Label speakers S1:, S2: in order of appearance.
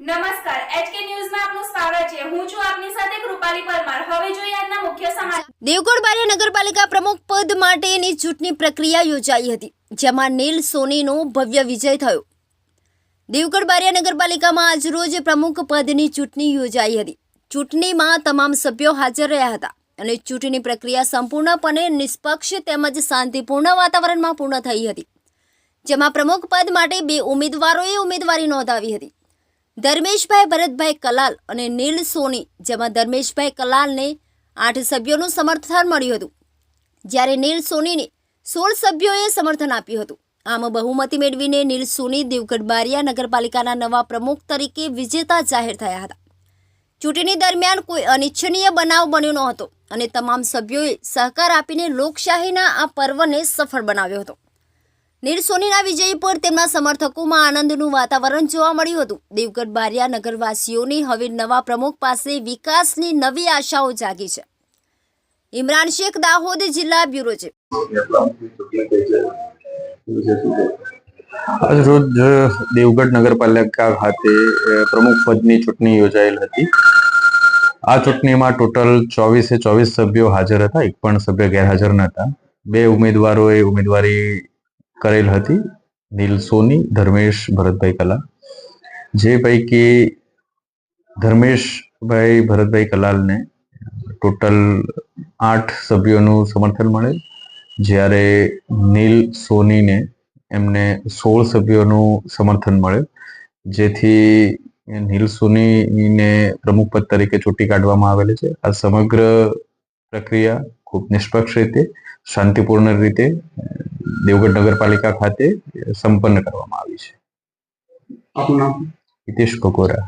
S1: નમસ્કાર એચકે ન્યૂઝમાં આપનું સ્વાગત છે. હું છું આપની સાથે કૃપાલી પરમાર. હવે જોઈએ આજના મુખ્ય સમાચાર.
S2: દેવગઢ બારિયા નગરપાલિકા પ્રમુખ પદ માટેની ચૂંટણી પ્રક્રિયા યોજાઈ હતી, જેમાં નીલ સોનીનો ભવ્ય વિજય થયો. દેવગઢ બારિયા નગરપાલિકામાં આજરોજ પ્રમુખ પદની ચૂંટણી યોજાઈ હતી. ચૂંટણીમાં તમામ સભ્યો હાજર રહ્યા હતા અને ચૂંટણી પ્રક્રિયા સંપૂર્ણપણે નિષ્પક્ષ તેમજ શાંતિપૂર્ણ વાતાવરણમાં પૂર્ણ થઈ હતી, જેમાં પ્રમુખ પદ માટે બે ઉમેદવારોએ ઉમેદવારી નોંધાવી હતી. ધર્મેશભાઈ ભરતભાઈ કલાલ અને નીલ સોની, જેમાં ધર્મેશભાઈ કલાલને આઠ સભ્યોનું સમર્થન મળ્યું હતું. જ્યારે નીલ સોનીને સોળ સભ્યોએ સમર્થન આપ્યું હતું. આમ બહુમતી મેળવીને નીલ સોની દેવગઢ બારિયા નગરપાલિકાના નવા પ્રમુખ તરીકે વિજેતા જાહેર થયા હતા. ચૂંટણી દરમિયાન કોઈ અનિચ્છનીય બનાવ બન્યો ન હતો અને તમામ સભ્યોએ સહકાર આપીને લોકશાહીના આ પર્વને સફળ બનાવ્યો હતો. નીલ સોનીના વિજય પર તેમના સમર્થકોમાં આનંદનું વાતાવરણ જોવા મળ્યું હતું. દેવગઢ બારિયા નગરવાસીઓની હવે નવા પ્રમુખ પાસે વિકાસની નવી આશાઓ જાગી છે. ઇમરાન શેખ દાહોદ જિલ્લા બ્યુરો છે.
S3: આજરોજ દેવગઢ નગરપાલિકા ખાતે પ્રમુખ પદની ચૂંટણી યોજાયેલ હતી. આ ચૂંટણીમાં ટોટલ ચોવીસે ચોવીસ સભ્યો હાજર હતા. એક પણ સભ્ય ગેરહાજર નહોતા. બે ઉમેદવારોએ ઉમેદવારી કરેલ હતી. નીલ સોની, ધર્મેશ ભરતભાઈ કલા. જે પૈકી ધર્મેશભાઈ ભરતભાઈ કલાલને ટોટલ આઠ સભ્યોનું સમર્થન મળેલ જ્યારે નીલ સોનીને એમને સોળ સભ્યોનું સમર્થન મળે. જેથી નીલ સોનીને પ્રમુખ પદ તરીકે ચૂંટી કાઢવામાં આવેલી છે. આ સમગ્ર પ્રક્રિયા ખૂબ નિષ્પક્ષ રીતે, શાંતિપૂર્ણ રીતે દેવગઢ નગરપાલિકા ખાતે સંપન્ન કરવામાં આવી છે.
S4: આપનું નામ?
S3: હિતેશ ગોગોરા